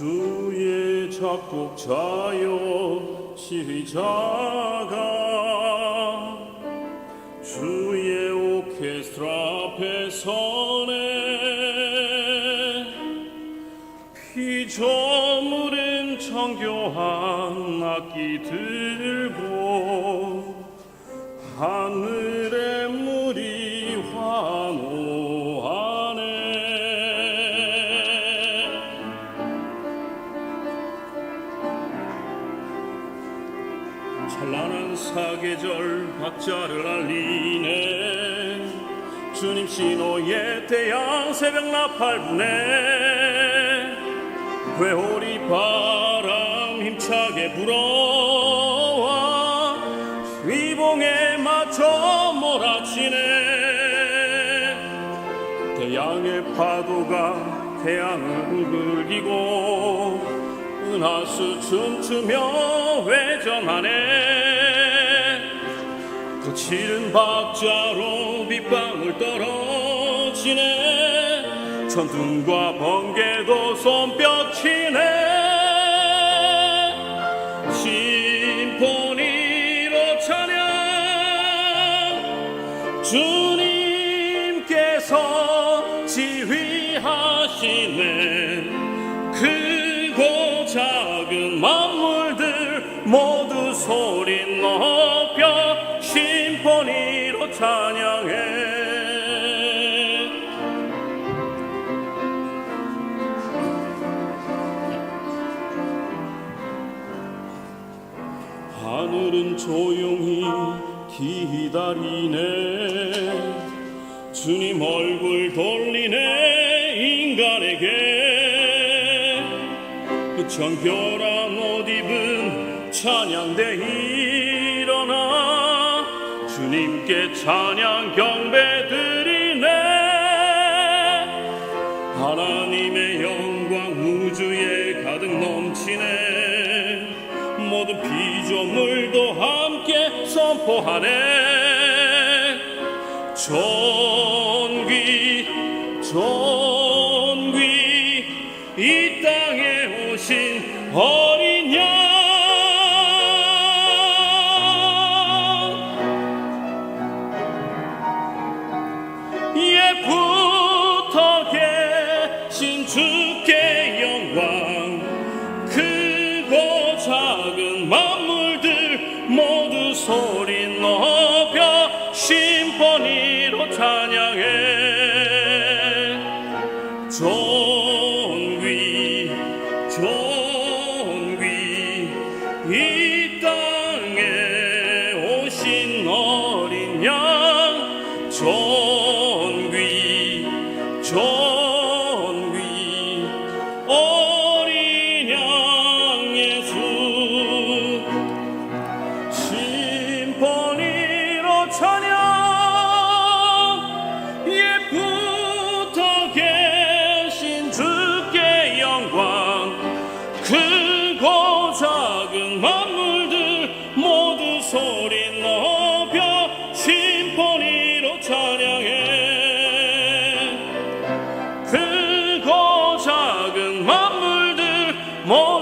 주의 작곡자여 시리자가 주의 오케스트라 앞에 서네. 피조물은 정교한 악기 들고 하늘의 찬란한 사계절 박자를 알리네. 주님 신호의 태양 새벽 나팔 부네 회오리 바람 힘차게 불어와 위봉에 맞춰 몰아치네. 태양의 파도가 태양을 은 하수 춤추며 회전하네. 거칠은 박자로 빗방울 떨어지네. 천둥과 번개도 손뼉치네. 심포니로 찬양 주님께서 지휘하시네 모두 소리 높여 심포니로 찬양해. 하늘은 조용히 기다리네. 주님 얼굴 돌리네 인간에게. 그 정결한 찬양대 일어나. 주님께 찬양 경배 드리네. 하나님의 영광 우주에 가득 넘치네. 모든 피조물도 함께 선포하네. 존귀 존귀 이 땅에 오신 찬양해. 존귀 존귀 이 땅에 오신 어린 양. 존귀 존귀 more.